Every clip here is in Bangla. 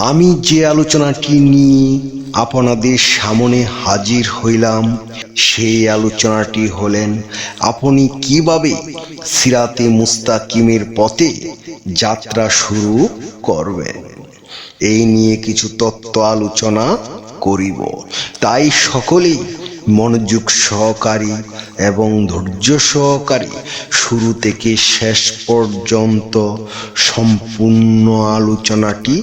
আমি যে আলোচনাটি নিয়ে আপনাদের সামনে হাজির হইলাম, সেই আলোচনাটি হলেন, আপনি কীভাবে সিরাতে মুস্তাকিমের পথে যাত্রা শুরু করবেন? এই নিয়ে কিছু তত্ত্ব আলোচনা করিব। তাই সকলেই মনোযোগ সহকারী এবং ধৈর্য সহকারী শুরু থেকে শেষ পর্যন্ত সম্পূর্ণ আলোচনাটি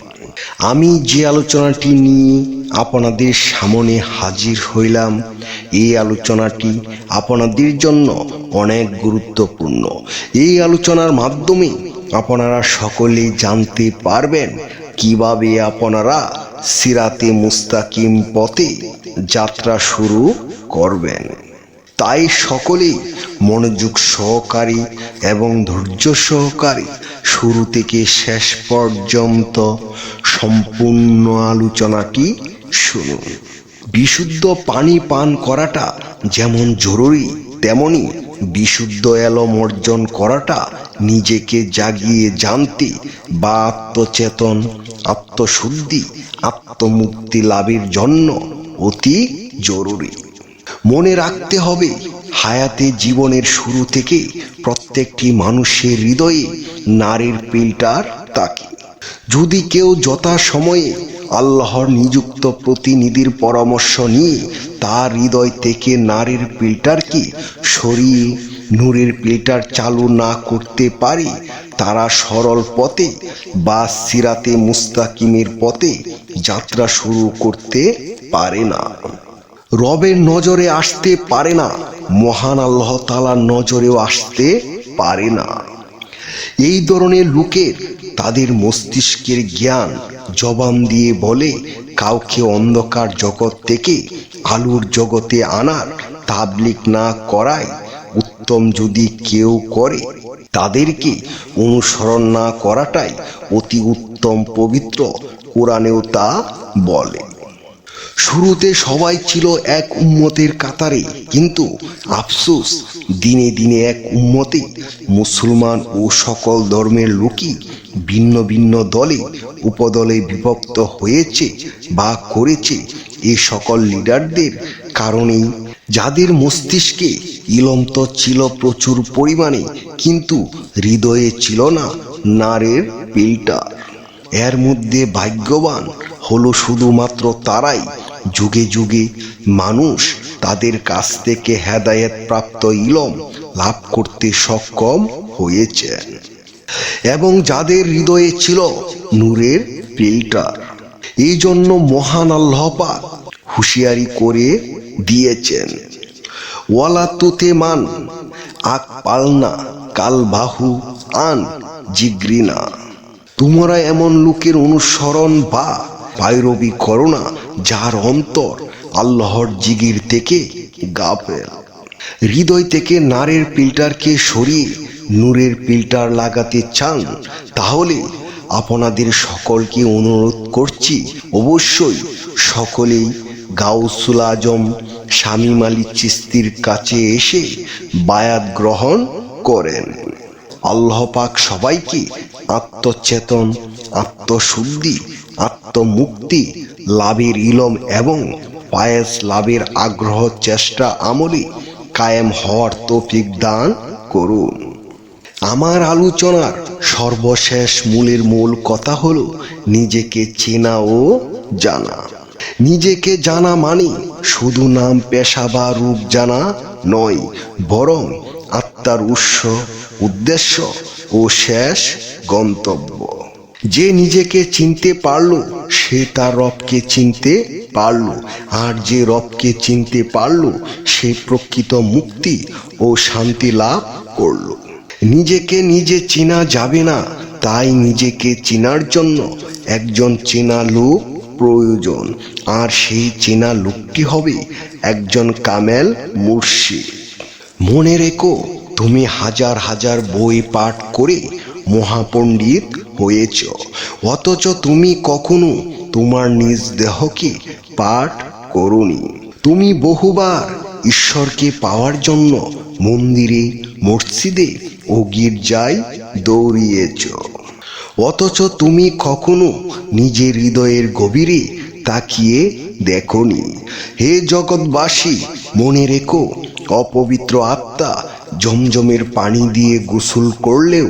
আমি যে আলোচনাটি নিয়ে আপনাদের সামনে হাজির হইলাম, এই আলোচনাটি আপনাদের জন্য অনেক গুরুত্বপূর্ণ। এই আলোচনার মাধ্যমে আপনারা সকলেই জানতে পারবেন কীভাবে আপনারা সিরাতে মুস্তাকিম পথে যাত্রা শুরু করবেন। তাই সকলেই মনোযোগ সহকারী এবং ধৈর্য সহকারী শুরু থেকে শেষ পর্যন্ত সম্পূর্ণ আলোচনাটি শুনুন। বিশুদ্ধ পানি পান করাটা যেমন জরুরি, তেমনি বিশুদ্ধ এলম অর্জন করাটা নিজেকে জাগিয়ে জানতে বা আত্মচেতন, আত্মশুদ্ধি, আত্মমুক্তি লাভের জন্য অতি জরুরি। মনে রাখতে হবে, হায়াতে জীবনের শুরু থেকে প্রত্যেকটি মানুষের হৃদয়ে নারীর পিলটার তাকে যদি কেউ যথা সময়ে আল্লাহর নিযুক্ত প্রতিনিধির পরামর্শ নিয়ে তার হৃদয় থেকে নারীর পিল্টারকে সরিয়ে নূরের পিল্টার চালু না করতে পারে, তারা সরল পথে বা সিরাতে মুস্তাকিমের পথে যাত্রা শুরু করতে পারে না। রবের নজরে আসতে পারে না, মহান আল্লাহ তালার নজরেও আসতে পারে না। এই ধরনের লোকের তাদের মস্তিষ্কের জ্ঞান জবান দিয়ে বলে, কাউকে অন্ধকার জগৎ থেকে আলোর জগতে আনার তাবলিক না করায় উত্তম যদি কেউ করে, তাদেরকে অনুসরণ না করাটাই অতি উত্তম পবিত্র কোরআনেও তা বলে। শুরুতে সবাই ছিল এক উম্মতের কাতারে, কিন্তু আফসোস, দিনে দিনে এক উম্মতে মুসলমান ও সকল ধর্মের লোকই ভিন্ন ভিন্ন দলে, উপদলে বিভক্ত হয়েছে বা করেছে এই সকল লিডারদের কারণেই। যাদের মস্তিষ্কে ইলম তো ছিল প্রচুর পরিমাণে, কিন্তু হৃদয়ে ছিল না নারের পিল্টার এর মধ্যে ভাগ্যবান হলো শুধুমাত্র তারাই যুগে যুগে মানুষ তাদের কাছ থেকে হেদায়েত প্রাপ্ত ইলম লাভ করতে সক্ষম হয়েছেন। এবং যাদের হৃদয়ে ছিল নূরের ফিল্টার এই জন্য মহান আল্লাহ পাক হুঁশিয়ারি করে দিয়েছেন, ওয়ালা তুতে মান, আক পালনা কাল বাহু আন জিগ্রিনা। তোমরা এমন লোকের অনুসরণ বা পায়রবি করো না। যার অন্তর আল্লাহর জিগির থেকে গাফেল। হৃদয় থেকে নারের পিল্টারকে সরিয়ে নূরের পিল্টার লাগাতে চান, তাহলে আপনাদের সকলকে অনুরোধ করছি, অবশ্যই সকলেই গাউসুল আজম, স্বামী মালিক চিস্তির কাছে এসে বায়াত গ্রহণ করেন। আল্লাহ পাক সবাইকে আত্মচেতন, আত্মশুদ্ধি, আত্মমুক্তি লাভের ইলম এবং পায়েস লাভের আগ্রহ চেষ্টা আমলে কায়েম হওয়ার তৌফিক দান করুন। আমার আলোচনার সর্বশেষ মূলের মূল কথা হলো নিজেকে চেনা ও জানা। নিজেকে জানা মানে শুধু নাম, পেশা বা রূপ জানা নয়, বরং আত্মার উৎস, উদ্দেশ্য ও শেষ গন্তব্য। যে নিজেকে চিনতে পারল, সে তার রবকে চিনতে পারল। আর যে রবকে চিনতে পারল, সে প্রকৃত মুক্তি ও শান্তি লাভ করল। নিজেকে নিজে চেনা যাবে না, তাই নিজেকে চেনার জন্য একজন চেনা লোক প্রয়োজন। আর সেই চেনা লোকটি হবে একজন কামেল মুর্শিদ। মনে রেখো, তুমি হাজার হাজার বই পাঠ করে মহাপণ্ডিত হয়েছ। অথচ তুমি কখনো তোমার নিজ দেহকে পাঠ করনি। তুমি বহুবার ঈশ্বরকে পাওয়ার জন্য মন্দিরে, মসজিদে ও গির্জায় দৌড়িয়েছ। অথচ তুমি কখনো নিজের হৃদয়ের গভীরে তাকিয়ে দেখনি। হে জগৎবাসী, মনে রেখো, অপবিত্র আত্মা জমজমের পানি দিয়ে গোসল করলেও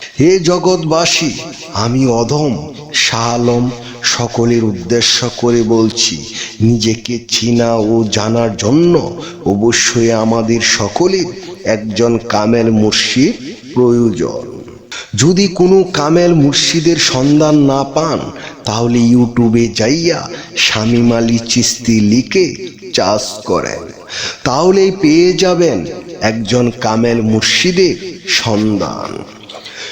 হে জগৎবাসী, আমি অধম শাহ আলম সকলের উদ্দেশ্য করে বলছি, নিজেকে চিনা ও জানার জন্য অবশ্যই আমাদের সকলের একজন কামেল মুর্শিদ প্রয়োজন। যদি কোনো কামেল মুর্শিদের সন্ধান না পান, তাহলে ইউটিউবে যাইয়া স্বামী মালি চিস্তি লিখে চাষ করেন। তাহলেই পেয়ে যাবেন একজন কামেল মুর্শিদের সন্ধান।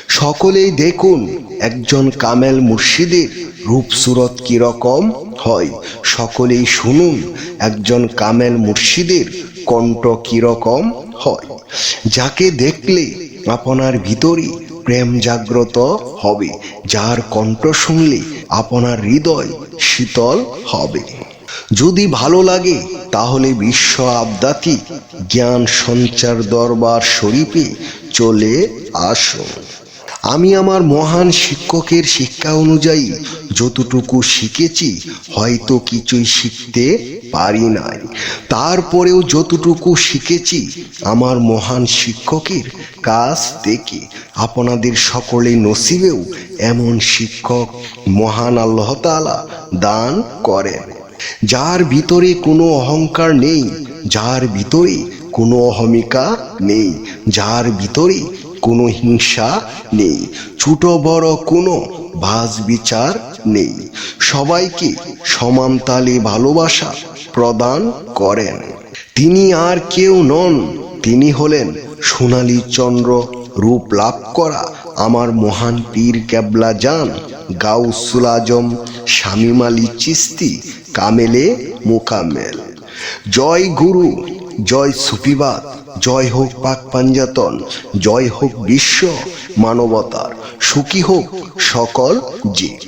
সকলেই দেখুন, একজন কামেল মুর্শিদের রূপ সুরত কীরকম হয়। সকলেই শুনুন, একজন কামেল মুর্শিদের কণ্ঠ কীরকম হয়। যাকে দেখলে আপনার ভিতরে প্রেম জাগ্রত হবে, যার কণ্ঠ শুনলে আপনার হৃদয় শীতল হবে। যদি ভালো লাগে, তাহলে বিশ্ব আবদাতি জ্ঞান সঞ্চার দরবার শরীফে চলে আসুন। আমি আমার মহান শিক্ষকের শিক্ষা অনুযায়ী যতটুকু শিখেছি, হয়তো কিছুই শিখতে পারি নাই। তারপরেও যতটুকু শিখেছি, আমার মহান শিক্ষকের কাছ থেকে আপনাদের সকলে নসিবেও এমন শিক্ষক মহান আল্লাহ তাআলা দান করেন। যার ভিতরে কোনো অহংকার নেই, যার ভিতরে কোনো অহমিকা নেই, যার ভিতরে কোনো হিংসা নেই। ছোট বড় কোনো বাজ বিচার নেই। সবাইকে সমান তালে ভালোবাসা প্রদান করেন। তিনি আর কেউ নন। তিনি হলেন সোনালী চন্দ্র রূপ লাভ করা আমার মহান পীর কেবলা যান গাউসুল আজম, শামিম আলী চিস্তি, কামেলে মোকামেল জয় গুরু। জয় সুফিবাদ, জয় হোক পাক পাঞ্জাতন, জয় হোক বিশ্ব মানবতার, সুখী হোক সকল জীব।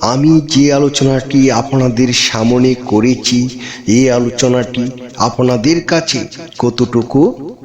আমি যে আলোচনাটি আপনাদের সামনে করেছি, এই আলোচনাটি আপনাদের কাছে কতটুকু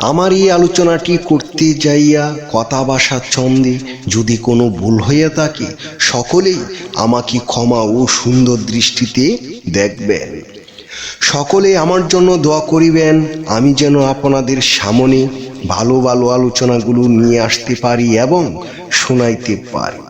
আমার এই আলোচনাটি করতে যাইয়া কথা ভাষা ছন্দে যদি কোনো ভুল হয়ে থাকে, সকলেই আমাকে ক্ষমা ও সুন্দর দৃষ্টিতে দেখবেন। সকলে আমার জন্য দোয়া করিবেন, আমি যেন আপনাদের সামনে ভালো ভালো আলোচনাগুলো নিয়ে আসতে পারি এবং শোনাইতে পারি।